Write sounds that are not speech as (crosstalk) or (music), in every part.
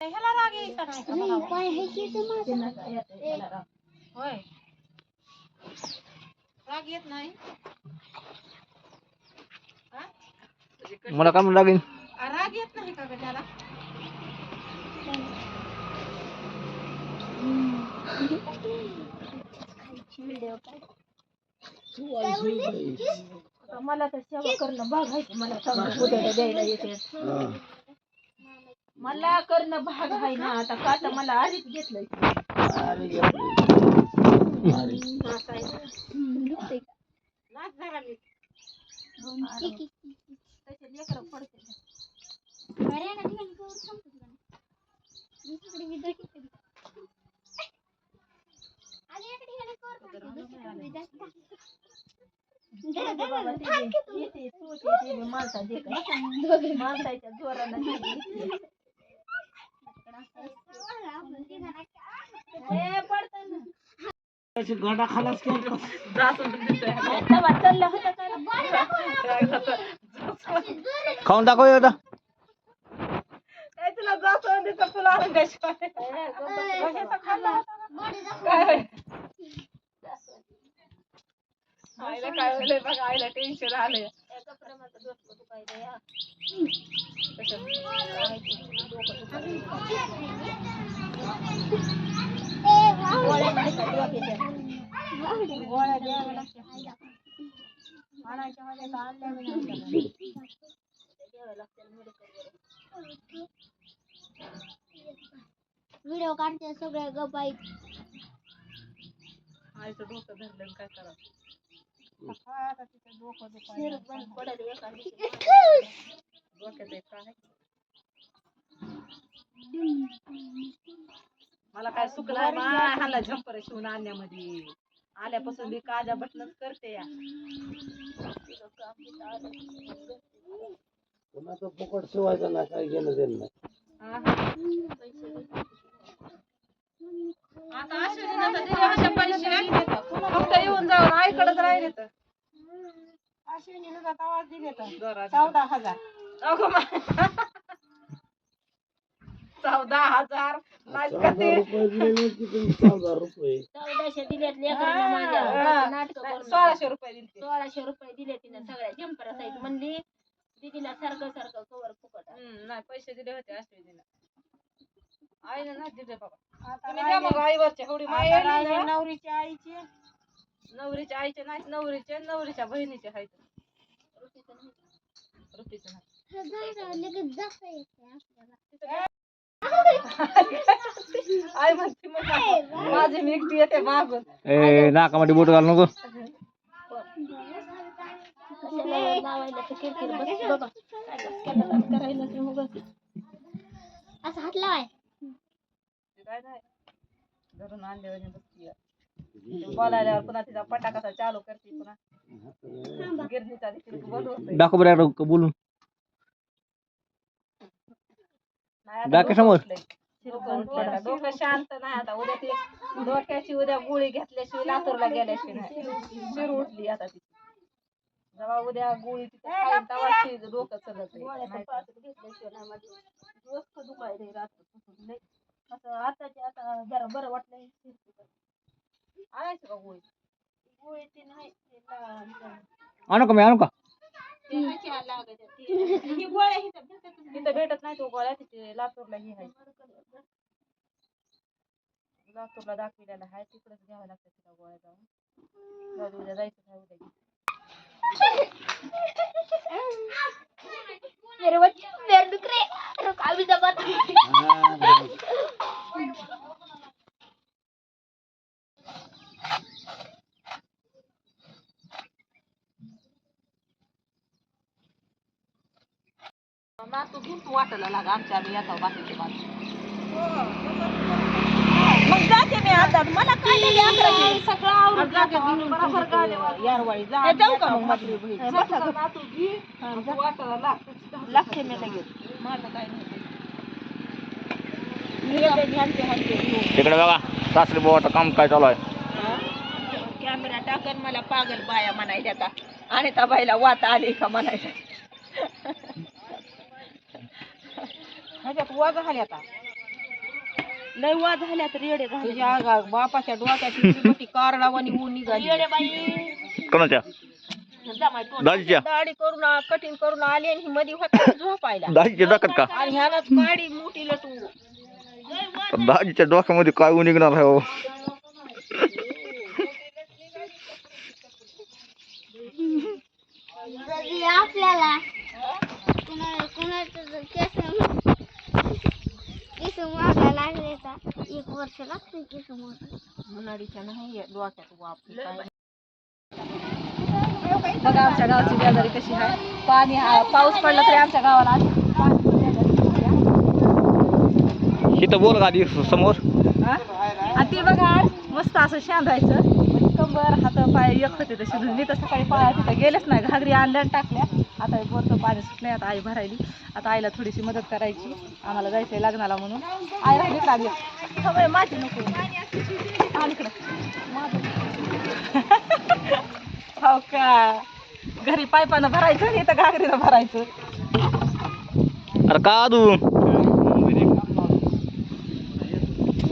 ह्याला राग नाही. का बघावं? होय. राग येत नाही. हा? मला काय म्हणून लागेल आ, राग येत नाही का ग त्याला? आता मला तर सेवा करणं की मला चांगलं उद्या द्यायला येते. मला करणं भाग आहे ना आता का तर मला आधीच घेतलंय नाच जरा मी. तसे लेकरं पडते बाबा, ते जे- येते, सूट येते, बी माणसा दे का? माणसाच्या जोरानं घेतली. ए, पडतं ना. गडा खालास तेव्हा चाललं होतं का ना? खाऊन दाखव हे आता ए, तुला जास्वंदीचं फुल आणून द्यायचं. कशाचं खाल्लं होतं का? काय होय? आईला काय होलंय बघा आईला टेन्शन आलंय व्हिडिओ काढते सगळे गबाई आईचं डोकं धरलं काय करावं डोकं दुखायलं. बंद पडेल एका दिवशी. डोक्यात एक काय मला काय माय हाला झंपर शिवून आणण्यामध्ये. आल्यापासून मी काजा बटनच करते या. कोणाचं फुकट शिवायचं ना काय घेणं देणं आता पैसे फक्त येऊन जाऊन आईकडेच राहिले तर. अश्विनीनं आवाज दिले तर चौदा हजार. अगं मा- (laughs) चौदा हजार. नाही का ते? चौदा रुपये चौदाशे दिलेत लेकरांना माझ्या. नाटक करून सोळाशे रुपये दिले सोळाशे रुपये दिले तिने सगळ्या. जम्पर साईड म्हणली दीदीला सारखं सारखं कवर फुकट. आहे. हम्म, नाही पैसे दिले होते अश्विनीला आईने नाही दिले बाबा. तुम्ही द्या मग आईवरचे. एवढी माय ना. नवरीच्या आईची. नवरीच्या आईचे नाहीत नवरीचे नवरीच्या बहिणीचे आहेत. रुपीचे नाही. लगेच जाता येते आई म्हणते मग माझी मी एकटी येते मागून ए नाकामध्ये बोट घाल नको कशाला लावायला तर किरकिर बस बाबा काय बस करायला ते मग असं हात लावाय ते काय नाही धरून आणल्यावर बसती बोलायल्यावर पुन्हा तिचा पटा कसा चालू करते पुन्हा गिरणीचा देखील बंद होतोय. दाखव बरं एकदा बोलून नाही आता डाकेसमोर? डोकं. डोकं. डोकं शांत नाही आता. उद्या ती डोक्याची उद्या गोळी घेतल्याशिवाय लातूरला गेल्याशिवाय नाही. शिर उठली आता ती. जेव्हा उद्या गोळी तिथं तेव्हा डोकं चलत आताच्या आता जरा बरं आणायचं का गोळी? गोळी ती नाही. आणू का मी? आणू का ते ह्याच्या लागायच्या. ती- ही गोळ्या इथं भेटतच नाही. इथं भेटत नाही तो गोळ्या तिथे लातूरला ही आहे लातूरला दाखविलेला आहे तिकडेच घ्यावं लागतं तिला गोळ्या जाऊन. जाऊ उद्या जायचं नाही उद्या. मेरे बच्चे मेरे डुकरे रुक अभी दबा नातू घेऊन तू वाटायला लाग आमच्या आम्ही येतो बाकीचे माणसं. मग जाते मी आता. मला काय अकराची सगळं आवरून जाते बरोबर गाडीवर. यारवाळी जा जाऊ का मग? माझी बहीण नातू घे वाटायला लाग लागते मी लगेच. माझं काय नाही. तिकडे बघा सासरी बोवाचं काम काय चालू आहे? कॅमेरा टाकन मला पागल बाया म्हणायच्या आणि त्या बाईला वात आली का म्हणायच्या? ह्याच्यात वज झाली आता. लय वा झाल्या तर येडे तुझ्या बापाच्या डोक्याची मोठी कारडावानी ऊन निघाली. येडे बाई. कोणाच्या? दाजीच्या. दाढी करून आ- कठीण करून आली आणि ही मध्ये होता झोपायला. दाजीच्या डोक्यात का? आणि काडी मोठी लटू. दाजीच्या डोक्यामध्ये काय ऊन निघणार आहे हो? आपल्याला कुणा कुणाचं केस मागा लागले तर एक वर्ष लागते केस मागा मुनाडीच्या नाही डोक्यात बघा आमच्या गावची बेजारी कशी आहे. पाणी हा- पाऊस पडला तरी आमच्या गावाला हा. इथं बोल गाडी समोर? ती बघा मस्त असं शांधायचं कंबर हात पाय एक होते तसे मी तर सकाळी पाया तिथं गेलेच नाही. घागरी आणल्या आणि टाकल्या. आता हे बोरचं पाणी सुटलंय आता आई भरायली. आता आईला थोडीशी मदत करायची. आम्हाला जायचंय लग्नाला म्हणून. आई राहिली का आली? माझी नको. इकडं. (laughs) हो का? घरी पायपानं भरायचं आणि इथं घागरीनं भरायचं. अरे का तू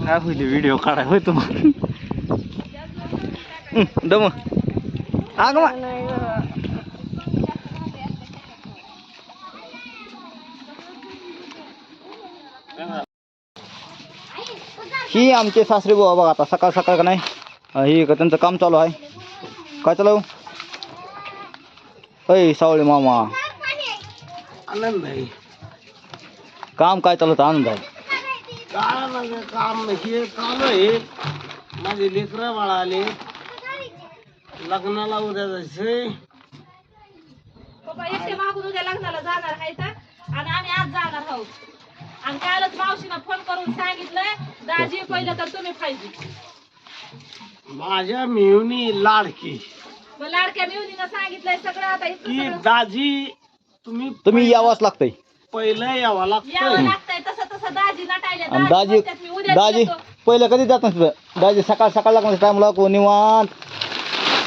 काय होईल व्हिडिओ काढाय? होय तुम्हाला दम आग मा ही आमचे सासरे बुवा बघा आता सकाळ सकाळ का नाही? ही का त्यांचं काम चालू आहे. काय चालू अय सावळे मामा. आनंद आहे काम काय चालू आनंद आहे काय म्हणजे काम हे काम आहे. माझे लेकरं बाळा आले. लग्नाला उद्या पप्पा एकटे मागून उद्या लग्नाला जाणार आहे तर? आणि आम्ही आज जाणार आहोत. आणि कालच मावशीनं फोन करून सांगितलंय दाजी पहिलं तर तुम्ही पाहिजे माझ्या मिळवणी लाडकी मग लाडक्या मिळून सांगितलंय सगळं आता इथं की सगळं दाजी तुम्ही तुम्ही यावंच लागतंय पहिलं यावं यावं लागतं लागतंय तसं तसं दाजी नटायला आणि दाजी म्हणतात मी उद्या दाजी येतो. पहिलं कधी जात नसतं दाजी सकाळ सकाळ लागण्याचा टाइमला को निवांत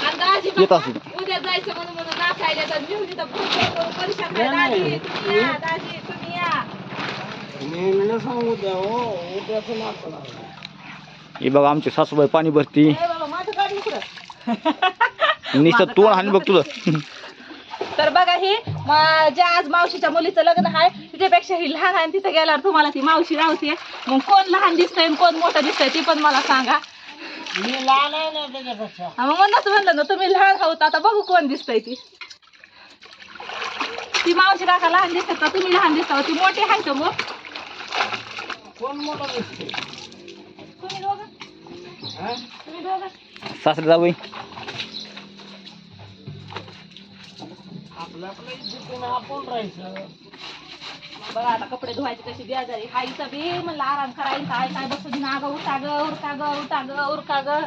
आणि दाजी येत बाबा, असेल. उद्या जायचं म्हणून म्हणून नाचायला तर मिळून इथं फोन करून करून परेशान आहे. नाही, दाजी नाही. तुम्ही या दाजी तुम्ही सांगू द्या हो उद्याचं नाचणार हे बघा आमची सासूबाई पाणी भरती. ए बाबा माझं गाडी इकडं. (laughs) निसत तोंड हानी बघ तुझं. तर बघा ही म- ज्या आज मावशीच्या मुलीचं लग्न आहे तिच्यापेक्षा ही लहान आहे आणि तिथं गेल्यावर तुम्हाला ती मावशी राहते. मग कोण लहान दिसतंय आणि कोण मोठं दिसतंय ती पण मला सांगा. मी लहान आहे ना त्याच्यापेक्षा. हा, मग म्हणूनच म्हणलं ना तुम्ही लहान आहोत आता बघू कोण दिसतंय ती. ती मावशी काका लहान दिसतात का? तुम्ही लहान दिसता ती मोठी आहे का मग? कोण मोठं दिसते तुम्ही दोघं? हा? तुम्ही दोघं? सासरे जावई इज्जतीनं आपण राहायचं. बघा आता कपडे धुवायचे कशी बेजारी हाईचा बी म्हणलं आराम करायचा आहे काय बसून ना ग उठा ग उरका ग उठा ग उरका ग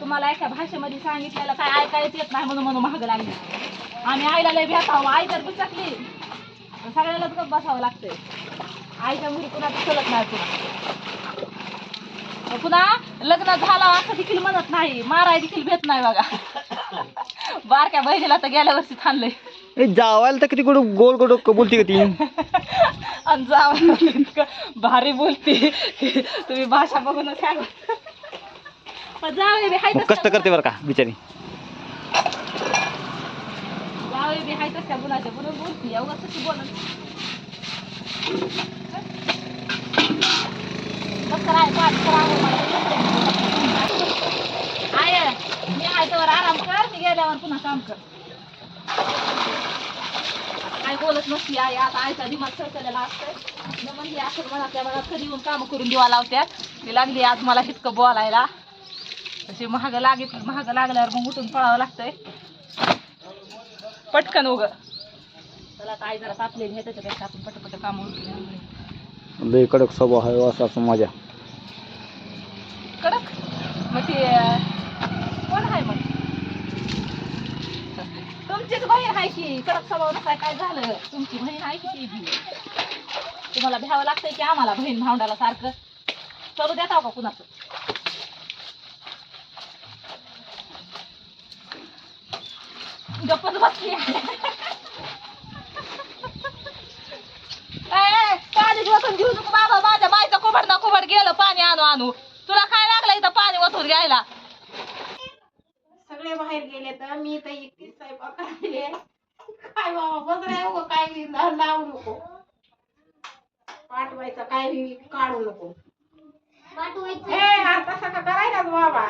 तुम्हाला एका भाषेमध्ये सांगितलेलं काय ऐकायच येत नाही म्हणून म्हणून महाग लागली. आणि आईला लय भेटावं. आई तर बिचकली सगळ्यालाच गप बसावं लागतंय. आईच्या मुली पुन्हा चलत नाही पुन्हा. पुन्हा लग्न झालं असं देखील म्हणत नाही. माराय देखील भेट नाही बघा. बारक्या बहिणीला तर गेल्या वर्षी थांबलंय. जावायला तर किती गोड गोड गोड बोलती का ती. आणि जावं इतकं भारी बोलते. तुम्ही भाषा बघूनच सांगा. पण जावे कष्ट करते बरं का बिचारी? जावे बी हाय तसल्या गुणाच्या म्हणून बोलते. अवघा कशी बोलत आय मी आहे तर आराम कर मी गेल्यावर पुन्हा काम कर. काय बोलत नसती आई आता आईचा दिमाग सरकलेला असतंय. मग म्हणली असं त्या मनात कधी येऊन कामं करून दिवा लावत्यात. ती लागली आज मला इतकं बोलायला. तशी महाग लागित महाग लागल्यावर मग उठून पळावं लागतंय. पटकन उग. चला आता आई जरा तापलेली आहे त्याच्यापेक्षा आपण पटपट काम उरकून लय कडक स्वभाव आहे हो असं असं माझ्या. कडक? मग ते कोण आहे मग? तुमचीच बहीण आहे की कडक स्वभाव नसाय काय झालं? तुमची बहीण आहे की ती? बी तुम्हाला भ्यावं लागतंय की आम्हाला बहीण भावंडाला सारखं? चलू देता का कुणाचं? गप्पच बसली वचून घेऊ नको माझ्या बायचं कोबड ना कोबड गेलं पाणी आणू आणू. तुला काय लागलं इथं पाणी वचून घ्यायला? सगळे बाहेर गेले तर मी तर एकटीच स्वयंपाक करायले. काय बाबा बस नको काय बी ला- लावू नको. पाठवायचं काय बी काढू नको. पाठवायचं. हे हात तसा का करायलाच बाबा.